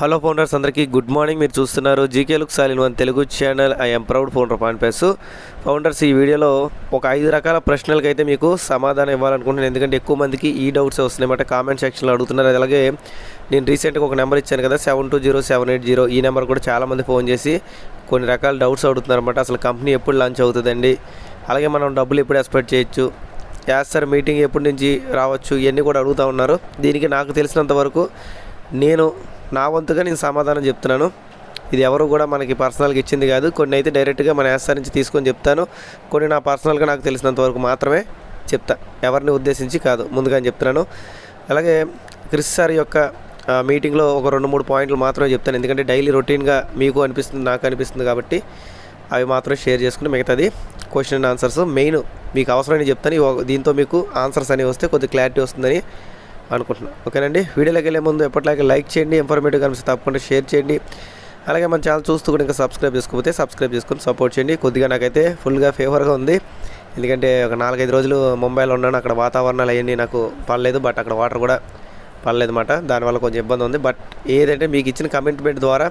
Hello founders అందరికీ good morning. మీరు చూస్తున్నారు GK look సాలిన్ one Telugu channel. I'm proud founder పాన్పేస్ founders ఈ వీడియోలో ఒక ఐదు రకాల ప్రశ్నలకు అయితే మీకు సమాధానం ఇవ్వాలనుకుంటున్నాను. ఎందుకంటే ఎక్కువ మందికి ఈ డౌట్స్ వస్తున్నాయన్నమాట కామెంట్ సెక్షన్లో అడుగుతున్నారు. అలాగే నేను రీసెంట్గా ఒక నెంబర్ ఇచ్చాను కదా seven two zero seven eight zero ఈ నెంబర్ కూడా చాలామంది ఫోన్ చేసి కొన్ని రకాల డౌట్స్ అడుగుతున్నారన్నమాట అసలు కంపెనీ ఎప్పుడు లాంచ్ అవుతుందండి? అలాగే మనం డబ్బులు ఎప్పుడు ఎక్స్పెక్ట్ చేయొచ్చు? యాస్ సార్ మీటింగ్ ఎప్పటి నుంచి రావచ్చు? ఇవన్నీ కూడా అడుగుతూ ఉన్నారు. దీనికి నాకు తెలిసినంత వరకు నేను నా వంతుగా నేను సమాధానం చెప్తున్నాను. ఇది ఎవరు కూడా మనకి పర్సనల్గా ఇచ్చింది కాదు. కొన్ని అయితే డైరెక్ట్గా మన ఎస్ఆర్ నుంచి తీసుకొని చెప్తాను. కొన్ని నా పర్సనల్గా నాకు తెలిసినంత వరకు మాత్రమే చెప్తా. ఎవరిని ఉద్దేశించి కాదు. ముందుగా చెప్తున్నాను. అలాగే క్రిస్ సార్ యొక్క మీటింగ్లో ఒక రెండు మూడు పాయింట్లు మాత్రమే చెప్తాను. ఎందుకంటే డైలీ రొటీన్గా మీకు అనిపిస్తుంది నాకు అనిపిస్తుంది కాబట్టి అవి మాత్రం షేర్ చేసుకుని మిగతాది క్వశ్చన్ అండ్ ఆన్సర్స్ మెయిన్ మీకు అవసరమైన చెప్తాను. దీంతో మీకు ఆన్సర్స్ అనేవి వస్తే కొద్దిగా క్లారిటీ వస్తుందని అనుకుంటున్నాను ఓకేనండి? వీడియోలోకి వెళ్ళే ముందు ఎప్పటిలాగే లైక్ చేయండి ఇన్ఫర్మేటివ్ కనిపిస్తే తప్పకుండా షేర్ చేయండి. అలాగే మన ఛానల్ చూస్తూ కూడా ఇంకా సబ్స్క్రైబ్ చేసుకోకపోతే సబ్స్క్రైబ్ చేసుకొని సపోర్ట్ చేయండి. కొద్దిగా నాకైతే ఫుల్గా ఫేవర్గా ఉంది. ఎందుకంటే ఒక నాలుగైదు రోజులు ముంబైలో ఉన్నాను. అక్కడ వాతావరణాలు అవన్నీ నాకు పడలేదు. బట్ అక్కడ వాటర్ కూడా పడలేదు అనమాట దానివల్ల కొంచెం ఇబ్బంది ఉంది. బట్ ఏదంటే మీకు ఇచ్చిన కమిట్మెంట్ ద్వారా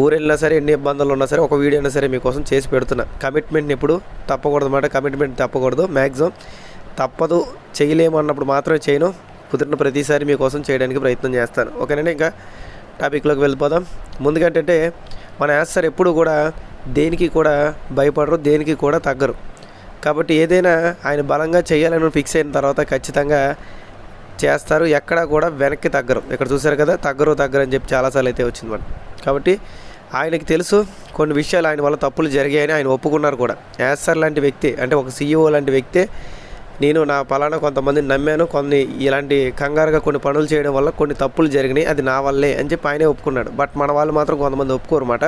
ఊరు వెళ్ళినా సరే ఎన్ని ఇబ్బందులు ఉన్నా సరే ఒక వీడియో అయినా సరే మీకోసం చేసి పెడుతున్నా. కమిట్మెంట్ని ఎప్పుడు తప్పకూడదు అన్నమాట కమిట్మెంట్ తప్పకూడదు. మ్యాక్సిమం తప్పదు. చేయలేము అన్నప్పుడు మాత్రమే చేయను. కుదిరిన ప్రతిసారి మీకోసం చేయడానికి ప్రయత్నం చేస్తాను. ఓకేనండి ఇంకా టాపిక్లోకి వెళ్ళిపోదాం. ముందుగా ఏంటంటే మన యాస్ సార్ ఎప్పుడు కూడా దేనికి కూడా భయపడరు దేనికి కూడా తగ్గరు. కాబట్టి ఏదైనా ఆయన బలంగా చేయాలని ఫిక్స్ అయిన తర్వాత ఖచ్చితంగా చేస్తారు. ఎక్కడా కూడా వెనక్కి తగ్గరు. ఇక్కడ చూశారు కదా తగ్గరు తగ్గరు అని చెప్పి చాలాసార్లు అయితే వచ్చింది మనం కాబట్టి ఆయనకి తెలుసు కొన్ని విషయాలు ఆయన వల్ల తప్పులు జరిగాయని ఆయన ఒప్పుకున్నారు కూడా. యాస్ సార్ లాంటి వ్యక్తి అంటే ఒక సీఈఓ లాంటి వ్యక్తే నేను నా పలానా కొంతమందిని నమ్మాను కొన్ని ఇలాంటి కంగారుగా కొన్ని పనులు చేయడం వల్ల కొన్ని తప్పులు జరిగినాయి అది నా వల్లే అని చెప్పి ఆయనే ఒప్పుకున్నాడు. బట్ మన వాళ్ళు మాత్రం కొంతమంది ఒప్పుకోరు అన్నమాట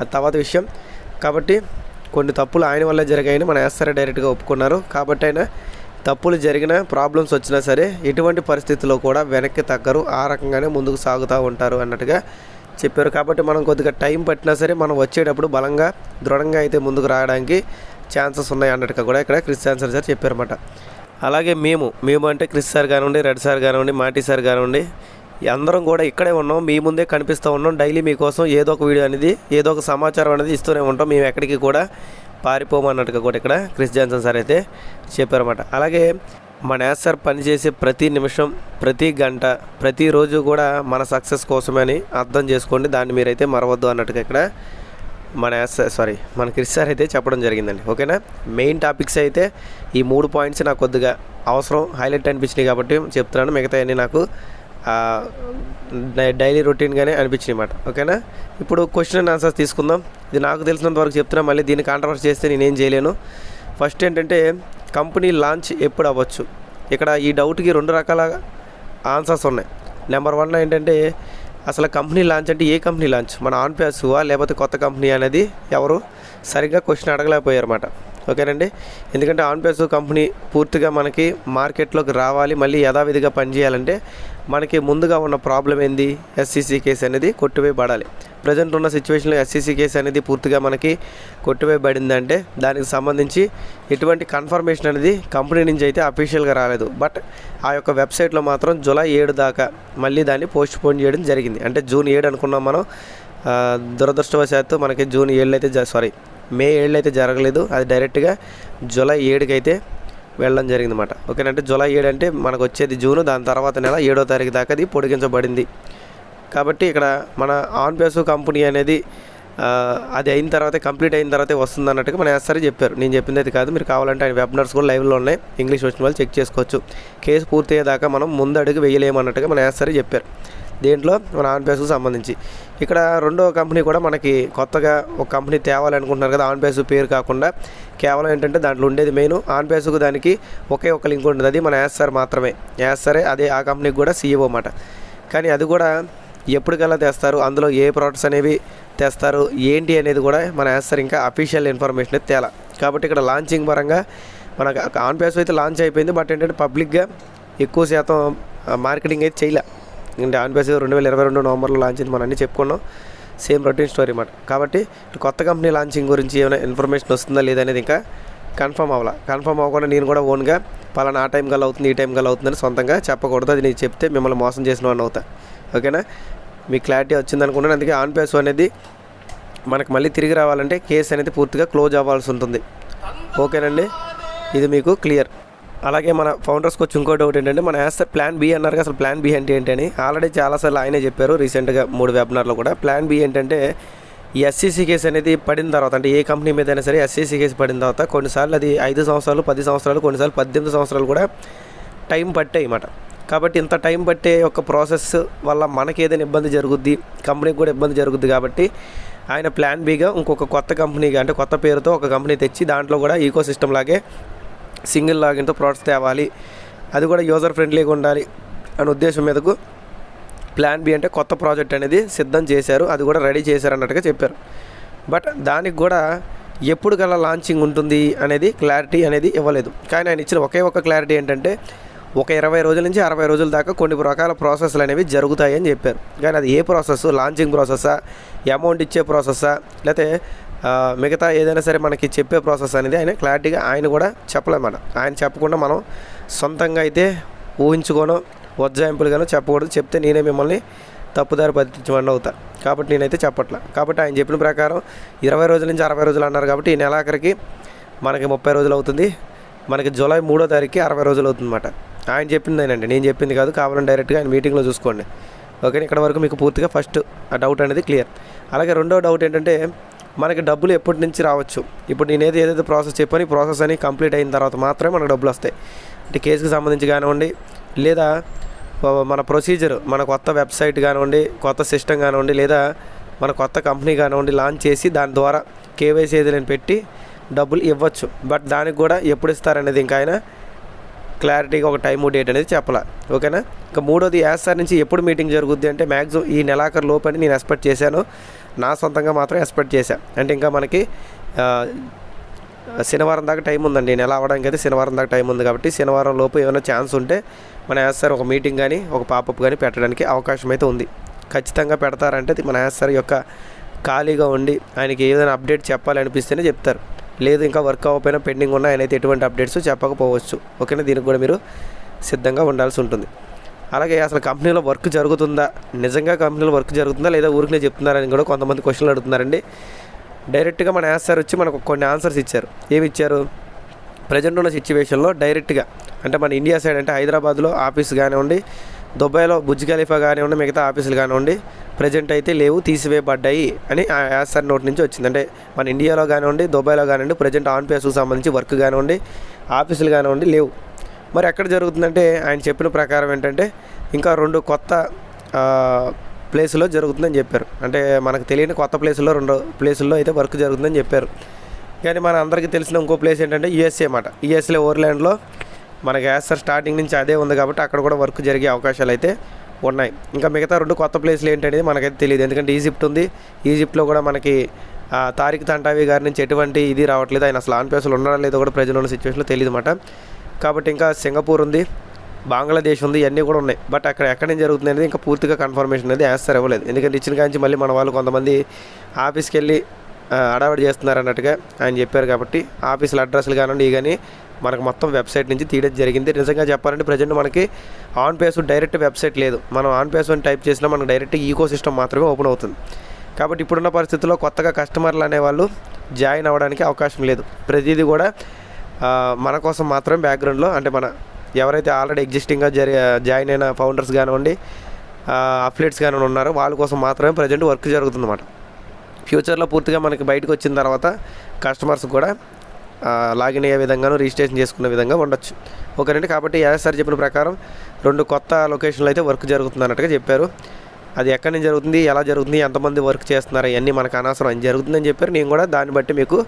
అది తర్వాత విషయం. కాబట్టి కొన్ని తప్పులు ఆయన వల్లే జరిగాయని మన ఎస్ఆర్ డైరెక్ట్గా ఒప్పుకున్నారు. కాబట్టి ఆయన తప్పులు జరిగిన ప్రాబ్లమ్స్ వచ్చినా సరే ఎటువంటి పరిస్థితుల్లో కూడా వెనక్కి తగ్గరు. ఆ రకంగానే ముందుకు సాగుతూ ఉంటారు అన్నట్టుగా చెప్పారు. కాబట్టి మనం కొద్దిగా టైం పట్టినా సరే మనం వచ్చేటప్పుడు బలంగా దృఢంగా అయితే ముందుకు రావడానికి ఛాన్సెస్ ఉన్నాయి అన్నట్టుగా కూడా ఇక్కడ క్రిస్ ఆన్సర్ సార్ చెప్పారన్నమాట. అలాగే మేము మేము అంటే క్రిస్ సార్ కానివ్వండి రెడ్ సార్ కానివ్వండి మాటి సార్ కానివ్వండి అందరం కూడా ఇక్కడే ఉన్నాం మీ ముందే కనిపిస్తూ ఉన్నాం డైలీ మీకోసం ఏదో ఒక వీడియో అనేది ఏదో ఒక సమాచారం అనేది ఇస్తూనే ఉంటాం మేము ఎక్కడికి కూడా పారిపోమన్నట్టుగా కూడా ఇక్కడ క్రిస్ జాన్సన్ సార్ అయితే చెప్పారన్నమాట. అలాగే మన యాస్ సార్ పనిచేసే ప్రతి నిమిషం ప్రతి గంట ప్రతిరోజు కూడా మన సక్సెస్ కోసమే అని అర్థం చేసుకోండి దాన్ని మీరైతే మరవద్దు అన్నట్టుగా ఇక్కడ మన యాస్ సారీ మన క్రిష్ సార్ అయితే చెప్పడం జరిగిందండి. ఓకేనా? మెయిన్ టాపిక్స్ అయితే ఈ మూడు పాయింట్స్ నాకు కొద్దిగా అవసరం హైలైట్ అనిపించినాయి కాబట్టి చెప్తున్నాను. మిగతా అన్నీ నాకు డైలీ రొటీన్గానే అనిపించినాయి అనమాట ఓకేనా? ఇప్పుడు క్వశ్చన్ అండ్ ఆన్సర్స్ తీసుకుందాం. ఇది నాకు తెలిసినంత వరకు చెప్తున్నా. మళ్ళీ దీన్ని కాంట్రవర్స్ చేస్తే నేనేం చేయలేను. ఫస్ట్ ఏంటంటే కంపెనీ లాంచ్ ఎప్పుడు అవ్వచ్చు? ఇక్కడ ఈ డౌట్కి రెండు రకాల ఆన్సర్స్ ఉన్నాయి. నెంబర్ వన్ ఏంటంటే అసలు కంపెనీ లాంచ్ అంటే ఏ కంపెనీ లాంచ్ మన ఆన్ ప్యాసువా లేకపోతే కొత్త కంపెనీ అనేది ఎవరు సరిగ్గా క్వశ్చన్ అడగలేకపోయారన్నమాట. ఓకేనండి? ఎందుకంటే ఆన్ ప్యాసు కంపెనీ పూర్తిగా మనకి మార్కెట్లోకి రావాలి మళ్ళీ యథావిధిగా పనిచేయాలంటే మనకి ముందుగా ఉన్న ప్రాబ్లం ఏంది? ఎస్సీసీ కేసు అనేది కొట్టివేయబడాలి. ప్రజెంట్ ఉన్న సిచ్యువేషన్లో ఎస్సీసీ కేసు అనేది పూర్తిగా మనకి కొట్టివేయబడిందంటే దానికి సంబంధించి ఎటువంటి కన్ఫర్మేషన్ అనేది కంపెనీ నుంచి అయితే అఫీషియల్గా రాలేదు. బట్ ఆ యొక్క వెబ్సైట్లో మాత్రం జూలై ఏడు దాకా మళ్ళీ దాన్ని పోస్ట్ పోన్ చేయడం జరిగింది. అంటే జూన్ ఏడు అనుకున్నాం మనం. దురదృష్టవశాత్తు మనకి జూన్ ఏళ్ళు అయితే సారీ మే ఏళ్ళు అయితే జరగలేదు. అది డైరెక్ట్గా జూలై ఏడుకి అయితే వెళ్ళడం జరిగిందన్నమాట. ఓకేనంటే జూలై ఏడు అంటే మనకు వచ్చేది జూన్ దాని తర్వాత నెల ఏడో తారీఖు దాకా అది పొడిగించబడింది. కాబట్టి ఇక్కడ మన ఆన్ బేసు కంపెనీ అనేది అది అయిన తర్వాత కంప్లీట్ అయిన తర్వాతే వస్తుంది అన్నట్టుగా మన ఎస్ఆర్ చెప్పారు. నేను చెప్పింది అయితే కాదు మీరు కావాలంటే ఆయన వెబినార్స్ కూడా లైవ్లో ఉన్నాయి. ఇంగ్లీష్ వచ్చిన వాళ్ళు చెక్ చేసుకోవచ్చు. కేసు పూర్తి అయ్యేదాకా మనం ముందు అడుగు వేయలేము అన్నట్టుగా మన ఎస్ఆర్ చెప్పారు. దేంట్లో మన ఆన్ సంబంధించి. ఇక్కడ రెండో కంపెనీ కూడా మనకి కొత్తగా ఒక కంపెనీ తేవాలనుకుంటున్నారు కదా ఆన్పేస్ పేరు కాకుండా. కేవలం ఏంటంటే దాంట్లో ఉండేది మెయిన్. ఆన్ దానికి ఒకే ఒక లింక్ ఉంటుంది. అది మన ఎస్ఆర్ మాత్రమే. యాస్ఆరే అదే ఆ కంపెనీకి కూడా సీఈఓ అన్నమాట. కానీ అది కూడా ఎప్పటికల్లా తెస్తారు? అందులో ఏ ప్రోడక్ట్స్ అనేవి తెస్తారు? ఏంటి అనేది కూడా మన యాస్ఆర్ ఇంకా అఫీషియల్ ఇన్ఫర్మేషన్ తేలా. కాబట్టి ఇక్కడ లాంచింగ్ పరంగా మనకు ఆన్పేస్ అయితే లాంచ్ అయిపోయింది. బట్ ఏంటంటే పబ్లిక్గా ఎక్కువ శాతం మార్కెటింగ్ అయితే చేయలే. అంటే ఆన్ బేస్ రెండు వేల ఇరవై రెండు నవంబర్లో లాంచ్ అయింది మనం అన్నీ చెప్పుకున్నాం. సేమ్ రొటీన్ స్టోరీ అన్నమాట. కాబట్టి కొత్త కంపెనీ లాంచింగ్ గురించి ఏమైనా ఇన్ఫర్మేషన్ వస్తుందా లేదా అనేది ఇంకా కన్ఫర్మ్ అవ్వాలా? కన్ఫర్మ్ అవ్వకుండా నేను కూడా ఓన్గా పలానా ఆ టైం గల్ అవుతుంది ఈ టైం గల్ అవుతుందని సొంతంగా చెప్పకూడదు. అది నేను చెప్తే మిమ్మల్ని మోసం చేసిన వాడిని అవుతా. ఓకేనా? మీకు క్లారిటీ వచ్చింది అనుకుంటున్నాను అందుకే ఆన్ పేస్ అనేది మనకు మళ్ళీ తిరిగి రావాలంటే కేసు అనేది పూర్తిగా క్లోజ్ అవ్వాల్సి ఉంటుంది. ఓకేనండి? ఇది మీకు క్లియర్ అలాగే మన ఫౌండర్స్కి వచ్చి ఇంకో డౌట్ ఏంటంటే మన యాస్ ప్లాన్ బి అన్నారు అసలు ప్లాన్ బి అంటే ఏంటని ఆల్రెడీ చాలాసార్లు ఆయనే చెప్పారు రీసెంట్గా మూడు వెబినార్లో కూడా. ప్లాన్ బి ఏంటంటే ఈ ఎస్సీసీ కేసు అనేది పడిన తర్వాత అంటే ఏ కంపెనీ మీద అయినా సరే ఎస్సీసీ కేసు పడిన తర్వాత కొన్నిసార్లు అది ఐదు సంవత్సరాలు పది సంవత్సరాలు కొన్నిసార్లు పద్దెనిమిది సంవత్సరాలు కూడా టైం పట్టాయి అన్నమాట కాబట్టి ఇంత టైం పట్టే ఒక ప్రాసెస్ వల్ల మనకి ఏదైనా ఇబ్బంది జరుగుద్ది కంపెనీకి కూడా ఇబ్బంది జరుగుద్ది కాబట్టి ఆయన ప్లాన్ బీగా ఇంకొక కొత్త కంపెనీగా అంటే కొత్త పేరుతో ఒక కంపెనీ తెచ్చి దాంట్లో కూడా ఈకో సిస్టమ్ లాగే సింగిల్ లాగిన్తో ప్రోడక్ట్స్ తేవాలి. అది కూడా యూజర్ ఫ్రెండ్లీగా ఉండాలి అనే ఉద్దేశం మీదకు ప్లాన్ బి అంటే కొత్త ప్రాజెక్ట్ అనేది సిద్ధం చేశారు. అది కూడా రెడీ చేశారు అన్నట్టుగా చెప్పారు. బట్ దానికి కూడా ఎప్పుడు గల లాంచింగ్ ఉంటుంది అనేది క్లారిటీ అనేది ఇవ్వలేదు. కానీ ఆయన ఇచ్చిన ఒకే ఒక క్లారిటీ ఏంటంటే ఒక ఇరవై రోజుల నుంచి అరవై రోజుల దాకా కొన్ని రకాల ప్రాసెస్లు అనేవి జరుగుతాయని చెప్పారు. కానీ అది ఏ ప్రాసెస్ లాంచింగ్ ప్రాసెస్సా అమౌంట్ ఇచ్చే ప్రాసెస్సా లేకపోతే మిగతా ఏదైనా సరే మనకి చెప్పే ప్రాసెస్ అనేది ఆయన క్లారిటీగా ఆయన కూడా చెప్పలేమాట ఆయన చెప్పకుండా మనం సొంతంగా అయితే ఊహించుకోను వజ్జాయింపులుగానో చెప్పకూడదు. చెప్తే నేనే మిమ్మల్ని తప్పుదారి పట్టించమని అవుతా. కాబట్టి నేనైతే చెప్పట్లా. కాబట్టి ఆయన చెప్పిన ప్రకారం ఇరవై రోజుల నుంచి అరవై రోజులు అన్నారు కాబట్టి ఈ నెలాఖరికి మనకి ముప్పై రోజులు అవుతుంది. మనకి జూలై మూడో తారీఖుకి అరవై రోజులు అవుతుందన్నమాట. ఆయన చెప్పింది అండి నేను చెప్పింది కాదు. కావాలని డైరెక్ట్గా ఆయన మీటింగ్లో చూసుకోండి. ఓకే ఇక్కడ వరకు మీకు పూర్తిగా ఫస్ట్ ఆ డౌట్ అనేది క్లియర్. అలాగే రెండో డౌట్ ఏంటంటే మనకి డబ్బులు ఎప్పటి నుంచి రావచ్చు? ఇప్పుడు నేను ఏది ఏదైతే ప్రాసెస్ చెప్పని ప్రాసెస్ అని కంప్లీట్ అయిన తర్వాత మాత్రమే మనకు డబ్బులు వస్తాయి. అంటే కేసుకి సంబంధించి కానివ్వండి లేదా మన ప్రొసీజర్ మన కొత్త వెబ్సైట్ కానివ్వండి కొత్త సిస్టమ్ కానివ్వండి లేదా మన కొత్త కంపెనీ కానివ్వండి లాంచ్ చేసి దాని ద్వారా కేవైసీ ఏదైనా పెట్టి డబ్బులు ఇవ్వచ్చు. బట్ దానికి కూడా ఎప్పుడు ఇస్తారనేది ఇంకా ఆయన క్లారిటీగా ఒక టైం డేట్ అనేది చెప్పాల. ఓకేనా ఇంకా మూడోది సార్ నుంచి ఎప్పుడు మీటింగ్ జరుగుద్ది అంటే మ్యాక్సిమం ఈ నెలాఖరు లోపు అని నేను ఎక్స్పెక్ట్ చేశాను. నా సొంతంగా మాత్రం ఎక్స్పెక్ట్ చేశాను అంటే ఇంకా మనకి శనివారం దాకా టైం ఉందండి. నెల అవడానికి అయితే శనివారం దాకా టైం ఉంది కాబట్టి శనివారం లోపు ఏమైనా ఛాన్స్ ఉంటే మన యాస్ఆర్ ఒక మీటింగ్ కానీ ఒక పాపప్ కానీ పెట్టడానికి అవకాశం అయితే ఉంది. ఖచ్చితంగా పెడతారంటే మన యాస్ఆర్ యొక్క ఖాళీగా ఉండి ఆయనకి ఏదైనా అప్డేట్ చెప్పాలనిపిస్తేనే చెప్తారు. లేదు ఇంకా వర్క్ అవ్వకపోయినా పెండింగ్ ఉన్న ఆయన అయితే ఎటువంటి అప్డేట్స్ చెప్పకపోవచ్చు. ఓకేనా? దీనికి కూడా మీరు సిద్ధంగా ఉండాల్సి ఉంటుంది. అలాగే అసలు కంపెనీలో వర్క్ జరుగుతుందా? నిజంగా కంపెనీలో వర్క్ జరుగుతుందా? లేదా ఊరికనే చెప్తున్నారని కూడా కొంతమంది క్వశ్చన్లు అడుగుతున్నారండి. డైరెక్ట్గా మన ఆన్సర్ వచ్చి మనకు కొన్ని ఆన్సర్స్ ఇచ్చారు. ఏమి ఇచ్చారు ప్రజెంట్ ఉన్న సిచ్యువేషన్లో డైరెక్ట్గా అంటే మన ఇండియా సైడ్ అంటే హైదరాబాద్లో ఆఫీస్ కానివ్వండి దుబాయ్లో బుజ్ ఖలీఫా కానివ్వండి మిగతా ఆఫీసులు కానివ్వండి ప్రజెంట్ అయితే లేవు తీసివేయబడ్డాయి అని ఆ యాసర్ నోట్ నుంచి వచ్చింది. అంటే మన ఇండియాలో కానివ్వండి దుబాయ్లో కానివ్వండి ప్రజెంట్ ఆన్ పేస్కు సంబంధించి వర్క్ కానివ్వండి ఆఫీసులు కానివ్వండి లేవు. మరి ఎక్కడ జరుగుతుందంటే ఆయన చెప్పిన ప్రకారం ఏంటంటే ఇంకా రెండు కొత్త ప్లేసులో జరుగుతుందని చెప్పారు. అంటే మనకు తెలియని కొత్త ప్లేసుల్లో రెండు ప్లేసుల్లో అయితే వర్క్ జరుగుతుందని చెప్పారు. కానీ మన అందరికీ తెలిసిన ఇంకో ప్లేస్ ఏంటంటే యుఎస్ఏ అన్నమాట. యూఎస్ఏ ఓవర్ల్యాండ్లో మన గ్యాస్ స్టార్టింగ్ నుంచి అదే ఉంది కాబట్టి అక్కడ కూడా వర్క్ జరిగే అవకాశాలు అయితే ఉన్నాయి. ఇంకా మిగతా రెండు కొత్త ప్లేస్లు ఏంటనేది మనకైతే తెలియదు. ఎందుకంటే ఈజిప్ట్ ఉంది. ఈజిప్ట్లో కూడా మనకి తారిక్ తంటావి గారి నుంచి ఎటువంటి ఇది రావట్లేదు. ఆయన అసలు ఆన్ ప్లేసులు ఉన్నారా లేదో కూడా ప్రజలు ఉన్న సిచ్యువేషన్లో తెలియదు అన్నమాట. కాబట్టి ఇంకా సింగపూర్ ఉంది బంగ్లాదేశ్ ఉంది ఇవన్నీ కూడా ఉన్నాయి. బట్ అక్కడ ఎక్కడ నుంచి జరుగుతుంది అనేది ఇంకా పూర్తిగా కన్ఫర్మేషన్ అనేది వేస్తారు ఇవ్వలేదు ఎందుకంటే ఇచ్చిన కాంచి మళ్ళీ మన వాళ్ళు కొంతమంది ఆఫీస్కి వెళ్ళి అడావిడి హడావిడి చేస్తున్నారు అన్నట్టుగా ఆయన చెప్పారు కాబట్టి ఆఫీసుల అడ్రస్లు కానివ్వండి ఇవి కానీ మనకు మొత్తం వెబ్సైట్ నుంచి తీయడం జరిగింది. నిజంగా చెప్పాలంటే ప్రజెంట్ మనకి ఆన్ పేస్ డైరెక్ట్ వెబ్సైట్ లేదు. మనం ఆన్ పేస్ అని టైప్ చేసినా మనకు డైరెక్ట్ ఈకో సిస్టమ్ మాత్రమే ఓపెన్ అవుతుంది. కాబట్టి ఇప్పుడున్న పరిస్థితుల్లో కొత్తగా కస్టమర్లు అనేవాళ్ళు జాయిన్ అవ్వడానికి అవకాశం లేదు. ప్రతిదీ కూడా మన కోసం మాత్రమే బ్యాక్గ్రౌండ్లో అంటే మన ఎవరైతే ఆల్రెడీ ఎగ్జిస్టింగ్గా జరి జాయిన్ అయిన ఫౌండర్స్ కానివ్వండి అఫ్లేట్స్ కానివ్వండి ఉన్నారో వాళ్ళ కోసం మాత్రమే ప్రజెంట్ వర్క్ జరుగుతుందన్నమాట. ఫ్యూచర్లో పూర్తిగా మనకి బయటకు వచ్చిన తర్వాత కస్టమర్స్ కూడా లాగిన్ అయ్యే విధంగాను రిజిస్ట్రేషన్ చేసుకునే విధంగా ఉండొచ్చు. ఓకేనండి? కాబట్టి సార్ చెప్పిన ప్రకారం రెండు కొత్త లొకేషన్లు అయితే వర్క్ జరుగుతుంది అన్నట్టుగా చెప్పారు. అది ఎక్కడి నుంచి జరుగుతుంది ఎలా జరుగుతుంది ఎంతమంది వర్క్ చేస్తున్నారు ఇవన్నీ మనకు అనవసరం అని జరుగుతుందని చెప్పారు. నేను కూడా దాన్ని బట్టి మీకు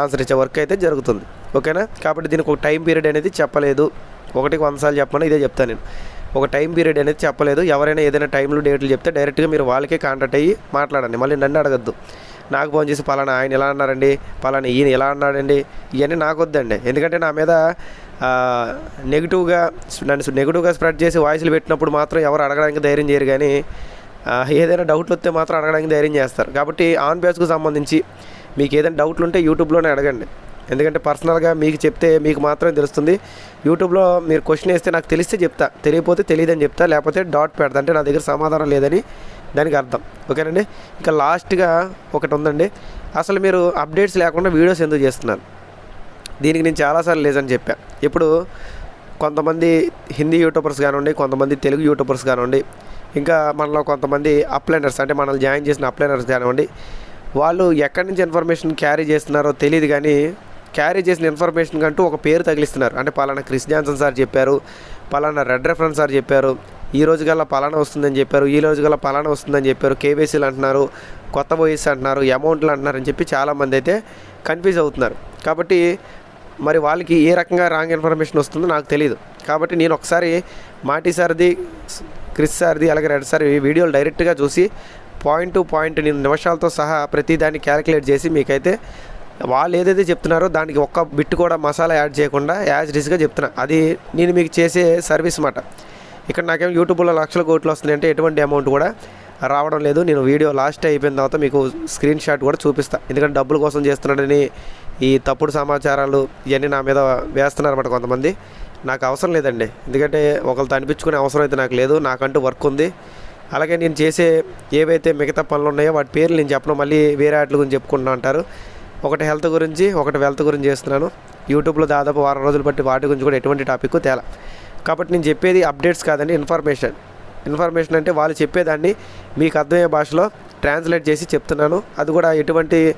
ఆన్సర్ ఇచ్చే వర్క్ అయితే జరుగుతుంది. ఓకేనా? కాబట్టి దీనికి ఒక టైం పీరియడ్ అనేది చెప్పలేదు. ఒకటికి వందసార్లు చెప్పమని ఇదే చెప్తాను నేను. ఒక టైం పీరియడ్ అనేది చెప్పలేదు. ఎవరైనా ఏదైనా టైంలు డేట్లు చెప్తే డైరెక్ట్గా మీరు వాళ్ళకే కాంటాక్ట్ అయ్యి మాట్లాడండి. మళ్ళీ నన్ను అడగద్దు. నాకు ఫోన్ చేసి పలానా ఆయన ఎలా అన్నారండి? పలానా ఈయన ఎలా అన్నాడండి? ఇవన్నీ నాకు వద్దండి. ఎందుకంటే నా మీద నెగిటివ్గా నన్ను నెగిటివ్గా స్ప్రెడ్ చేసి వాయిస్లు పెట్టినప్పుడు మాత్రం ఎవరు అడగడానికి ధైర్యం చేయరు కానీ ఏదైనా డౌట్లు వస్తే మాత్రం అడగడానికి ధైర్యం చేస్తారు. కాబట్టి ఆన్ బేస్కు సంబంధించి మీకు ఏదైనా డౌట్లు ఉంటే యూట్యూబ్లోనే అడగండి. ఎందుకంటే పర్సనల్గా మీకు చెప్తే మీకు మాత్రమే తెలుస్తుంది. యూట్యూబ్లో మీరు క్వశ్చన్ వేస్తే నాకు తెలిస్తే చెప్తా. తెలియపోతే తెలియదని చెప్తా. లేకపోతే డాట్ పెడతా. అంటే నా దగ్గర సమాధానం లేదని దానికి అర్థం. ఓకేనండి? ఇంకా లాస్ట్గా ఒకటి ఉందండి అసలు మీరు అప్డేట్స్ లేకుండా వీడియోస్ ఎందుకు చేస్తున్నారు? దీనికి నేను చాలాసార్లు లేదని చెప్పాను ఇప్పుడు కొంతమంది హిందీ యూట్యూబర్స్ కానివ్వండి కొంతమంది తెలుగు యూట్యూబర్స్ కానివ్వండి ఇంకా మనలో కొంతమంది అప్లైనర్స్ అంటే మనల్ని జాయిన్ చేసిన అప్లైనర్స్ కానివ్వండి వాళ్ళు ఎక్కడి నుంచి ఇన్ఫర్మేషన్ క్యారీ చేస్తున్నారో తెలియదు కానీ క్యారీ చేసిన ఇన్ఫర్మేషన్ కంటూ ఒక పేరు తగిలిస్తున్నారు. అంటే పలానా క్రిస్ జాన్సన్ సార్ చెప్పారు పలానా రెడ్ రెఫరెన్స్ సార్ చెప్పారు ఈ రోజు గల్లా పలానా వస్తుందని చెప్పారు ఈ రోజు గల పలానా వస్తుందని చెప్పారు కేవైసీలు అంటున్నారు కొత్త వయసు అంటున్నారు అమౌంట్లు అంటున్నారు అని చెప్పి చాలామంది అయితే కన్ఫ్యూజ్ అవుతున్నారు. కాబట్టి మరి వాళ్ళకి ఏ రకంగా రాంగ్ ఇన్ఫర్మేషన్ వస్తుందో నాకు తెలియదు కాబట్టి నేను ఒకసారి మాటి సార్ది క్రిస్ సార్ది అలాగే రెడ్ సార్ వీడియోలు డైరెక్ట్గా చూసి పాయింట్ టు పాయింట్ నేను నిమిషాలతో సహా ప్రతి దాన్ని క్యాలిక్యులేట్ చేసి మీకైతే వాళ్ళు ఏదైతే చెప్తున్నారో దానికి ఒక్క బిట్ కూడా మసాలా యాడ్ చేయకుండా యాజ్ డిస్గా చెప్తున్నా. అది నేను మీకు చేసే సర్వీస్ మాట. ఇక్కడ నాకేం యూట్యూబ్లో లక్షల కోట్లు వస్తున్నాయి అంటే ఎటువంటి అమౌంట్ కూడా రావడం లేదు. నేను వీడియో లాస్ట్ అయిపోయిన తర్వాత మీకు స్క్రీన్ షాట్ కూడా చూపిస్తా. ఎందుకంటే డబ్బుల కోసం చేస్తున్నాడని ఈ తప్పుడు సమాచారాలు ఇవన్నీ నా మీద వేస్తున్నారన్నమాట కొంతమంది. నాకు అవసరం లేదండి. ఎందుకంటే ఒకరితో అనిపించుకునే అవసరం అయితే నాకు లేదు. నాకంటూ వర్క్ ఉంది. అలాగే నేను చేసే ఏవైతే మిగతా పనులు ఉన్నాయో వాటి పేర్లు నేను చెప్పను మళ్ళీ వేరే వాటి గురించి చెప్పుకుంటా అంటారు. ఒకటి హెల్త్ గురించి ఒకటి వెల్త్ గురించి చేస్తున్నాను. యూట్యూబ్లో దాదాపు వారం రోజులు బట్టి వాటి గురించి కూడా ఎటువంటి టాపిక్ తేలా. కాబట్టి నేను చెప్పేది అప్డేట్స్ కాదండి ఇన్ఫర్మేషన్. ఇన్ఫర్మేషన్ అంటే వాళ్ళు చెప్పేదాన్ని మీకు అర్థమయ్యే భాషలో ట్రాన్స్లేట్ చేసి చెప్తున్నాను. అది కూడా ఎటువంటి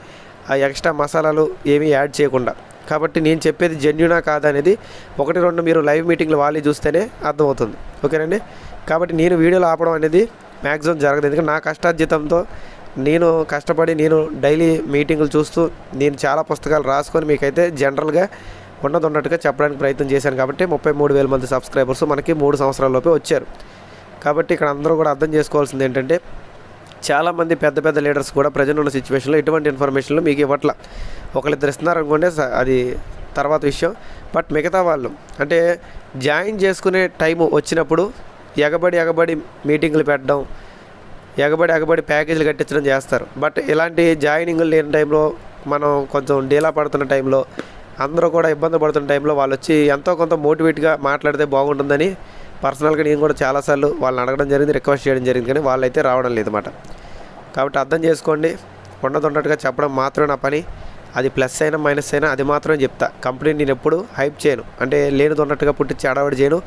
ఎక్స్ట్రా మసాలాలు ఏమీ యాడ్ చేయకుండా. కాబట్టి నేను చెప్పేది జెన్యునా కాదనేది అనేది ఒకటి రెండు మీరు లైవ్ మీటింగ్లు వాళ్ళు చూస్తేనే అర్థమవుతుంది. ఓకేనండి? కాబట్టి నేను వీడియోలు ఆపడం అనేది మ్యాక్సిమం జరగదు. ఎందుకంటే నా కష్టార్జితంతో నేను కష్టపడి నేను డైలీ మీటింగులు చూస్తూ నేను చాలా పుస్తకాలు రాసుకొని మీకైతే జనరల్గా ఉన్నది ఉన్నట్టుగా చెప్పడానికి ప్రయత్నం చేశాను. కాబట్టి ముప్పై మూడు వేల మంది సబ్స్క్రైబర్స్ మనకి మూడు సంవత్సరాలలోపే వచ్చారు. కాబట్టి ఇక్కడ అందరూ కూడా అర్థం చేసుకోవాల్సింది ఏంటంటే చాలామంది పెద్ద పెద్ద లీడర్స్ కూడా ప్రజలు ఉన్న సిచ్యువేషన్లో ఎటువంటి ఇన్ఫర్మేషన్లు మీకు ఇవ్వట్ల. ఒకళ్ళిద్దరు ఇస్తున్నారు అనుకుంటే స- అది తర్వాత విషయం. బట్ మిగతా వాళ్ళు అంటే జాయిన్ చేసుకునే టైం వచ్చినప్పుడు ఎగబడి ఎగబడి మీటింగులు పెట్టడం ఎగబడి ఎగబడి ప్యాకేజీలు కట్టించడం చేస్తారు. బట్ ఇలాంటి జాయినింగ్లు లేని టైంలో మనం కొంచెం డీలా పడుతున్న టైంలో అందరూ కూడా ఇబ్బంది పడుతున్న టైంలో వాళ్ళు వచ్చి ఎంతో కొంత మోటివేట్గా మాట్లాడితే బాగుంటుందని పర్సనల్గా నేను కూడా చాలాసార్లు వాళ్ళని అడగడం జరిగింది రిక్వెస్ట్ చేయడం జరిగింది. కానీ వాళ్ళైతే రావడం లేదు అనమాట కాబట్టి అర్థం చేసుకోండి. ఉన్నది ఉన్నట్టుగా చెప్పడం మాత్రమే నా పని. అది ప్లస్ అయినా మైనస్ అయినా అది మాత్రమే చెప్తా. కంపెనీ నేను ఎప్పుడు హైప్ చేయను. అంటే లేనిది ఉన్నట్టుగా పుట్టించి అడవాడు చేయను.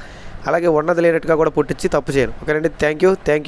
అలాగే ఉన్నది లేనట్టుగా కూడా పుట్టించి తప్పు చేయను. ఓకేనండి? Thank you thank you